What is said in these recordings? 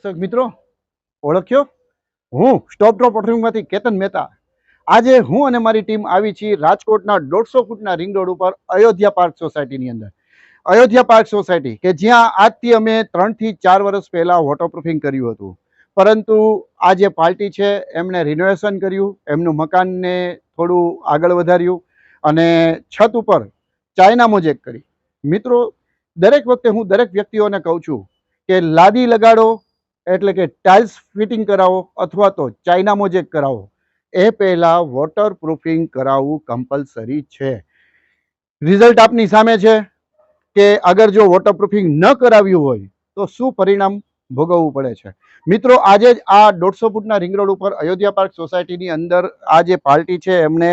દર્શક મિત્રો, ઓળખ્યો? હું સ્ટોપ ડ્રોપ ઓટરિંગમાંથી કેતન મહેતા. આજે હું અને મારી ટીમ આવી છીએ રાજકોટના દોઢસો ફૂટના રિંગ રોડ ઉપર અયોધ્યા પાર્ક સોસાયટીની અંદર. અયોધ્યા પાર્ક સોસાયટી, કે જ્યાં આજથી અમે ત્રણથી ચાર વર્ષ પહેલાં વોટરપ્રૂફિંગ કર્યું હતું. પરંતુ આ જે પાર્ટી છે, એમણે રિનોવેશન કર્યું, એમનું મકાનને થોડું આગળ વધાર્યું અને છત ઉપર ચાઇના મોજેક કરી. મિત્રો, દરેક વખતે હું દરેક વ્યક્તિઓને કહું છું કે લાદી લગાડો એટલે કે ટાઇલ્સ ફિટિંગ કરાવો અથવા તો ચાઇના મોજેક કરાવો, એ પહેલાં વોટર પ્રૂફિંગ કરાવવું કમ્પલસરી છે. રિઝલ્ટ આપની સામે છે કે અગર જો વોટર પ્રૂફિંગ ન કરાવ્યું હોય, તો શું પરિણામ ભોગવવું પડે છે? મિત્રો, આજે જ આ દોઢસો ફૂટના રિંગ રોડ ઉપર અયોધ્યા પાર્ક સોસાયટીની અંદર આ જે પાર્ટી છે, એમણે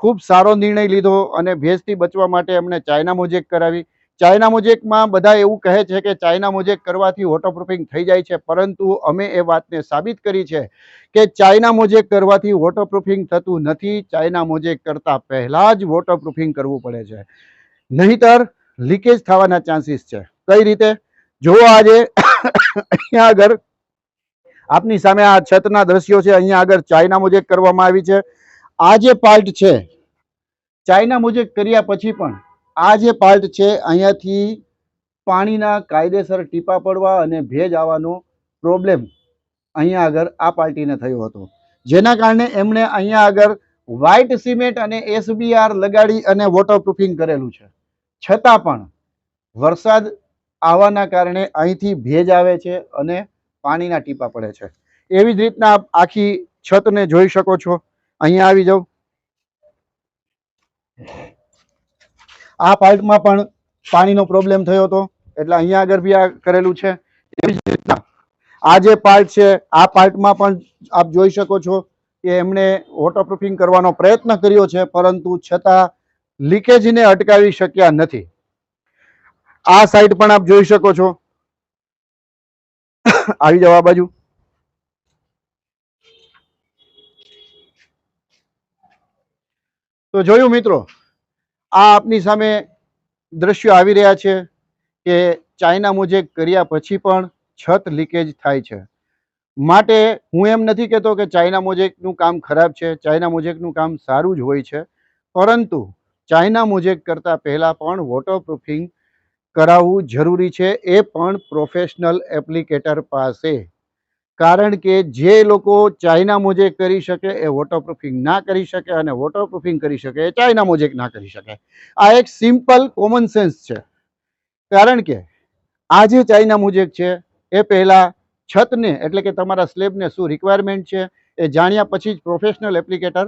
ખૂબ સારો નિર્ણય લીધો અને ભેજથી બચવા માટે એમણે ચાઇના મોજેક કરાવી ચાઇના મોજેકમાં બધા એવું કહે છે કે ચાઇના મોજેક કરવાથી વોટરપ્રૂફિંગ થઈ જાય છે, પરંતુ અમે એ વાતને સાબિત કરી છે કે ચાઇના મોજેક કરવાથી વોટરપ્રૂફિંગ થતું નથી. ચાઇના મોજેક કરતાં પહેલાં જ વોટરપ્રૂફિંગ કરવું પડે છે. નહીતર લીકેજ થવાના ચાન્સીસ છે. કઈ રીતે? જો આજે અહીંયા આગળ આપની સામે આ છતના દ્રશ્યો છે, અહીંયા આગળ ચાઇના મોજેક કરવામાં આવી છે. આ જે પાર્ટ છે, ચાઇના મોજેક કર્યા પછી પણ આ જે પાર્ટ છે, અહીંયાથી પાણીના કાયદેસર ટીપા પડવા અને ભેજ આવવાનો પ્રોબ્લેમ અહીંયા આગળ આ પાર્ટીને થયો હતો. જેના કારણે એમણે અહીંયા આગળ વ્હાઇટ સિમેન્ટ અને એસબીઆર લગાડી અને વોટરપ્રૂફિંગ કરેલું છે. છતાં પણ વરસાદ આવવાના કારણે અહીંથી ભેજ આવે છે અને પાણીના ટીપા પડે છે. એવી જ રીતના આખી છતને જોઈ શકો છો. અહીંયા આવી જાઓ. આ પાર્ટમાં પણ પાણીનો પ્રોબ્લેમ થયો હતો. એટલે અહીંયા આગળ બી આ કરેલું છે. એવી જ રીતના આ જે પાર્ટ છે, આ પાર્ટમાં પણ આપ જોઈ શકો છો કે એમણે વોટરપ્રૂફિંગ કરવાનો પ્રયત્ન કર્યો છે, પરંતુ છતાં લીકેજને અટકાવી શક્યા નથી. આ સાઈડ પણ આપ જોઈ શકો છો. આવી જવા બાજુ. તો જોયું મિત્રો આ આપની સામે દ્રશ્યો આવી રહ્યા છે કે ચાઇના મોજેક કર્યા પછી પણ છત લીકેજ થાય છે. માટે હું એમ નથી કહેતો કે ચાઇના મોજેકનું કામ ખરાબ છે, ચાઇના મોજેકનું કામ સારું જ હોય છે. પરંતુ ચાઇના મોજેક કરતાં પહેલાં પણ વોટરપ્રૂફિંગ કરાવવું જરૂરી છે, એ પણ પ્રોફેશનલ એપ્લિકેટર પાસે. કારણ કે જે લોકો ચાઇના મોજેક કરી શકે એ વોટરપ્રૂફિંગ ના કરી શકે અને વોટરપ્રૂફિંગ કરી શકે એ ચાઇના મોજેક ના કરી શકે. આ એક સિમ્પલ કોમન સેન્સ છે. કારણ કે આ જે ચાઇના મોજેક છે એ પહેલાં છતને એટલે કે તમારા સ્લેબને શું રિક્વાયરમેન્ટ છે એ જાણ્યા પછી જ પ્રોફેશનલ એપ્લિકેટર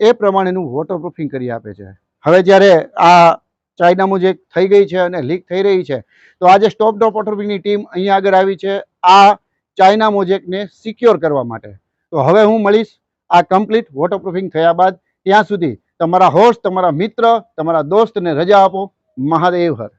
એ પ્રમાણેનું વોટરપ્રૂફિંગ કરી આપે છે. હવે જ્યારે આ ચાઇના મોજેક થઈ ગઈ છે અને લીક થઈ રહી છે, તો આજે સ્ટોપ ડોપ વોટરપ્રૂફિંગની ટીમ અહીંયા આગળ આવી છે. આ ચાઇના મોજેકને સિક્યોર કરવા માટે. તો હવે હું મળીશ આ કમ્પ્લીટ વોટરપ્રૂફિંગ થયા બાદ ત્યાં સુધી તમારા હોસ્ટ તમારા મિત્ર, તમારા દોસ્તને રજા આપો. મહાદેવ હર.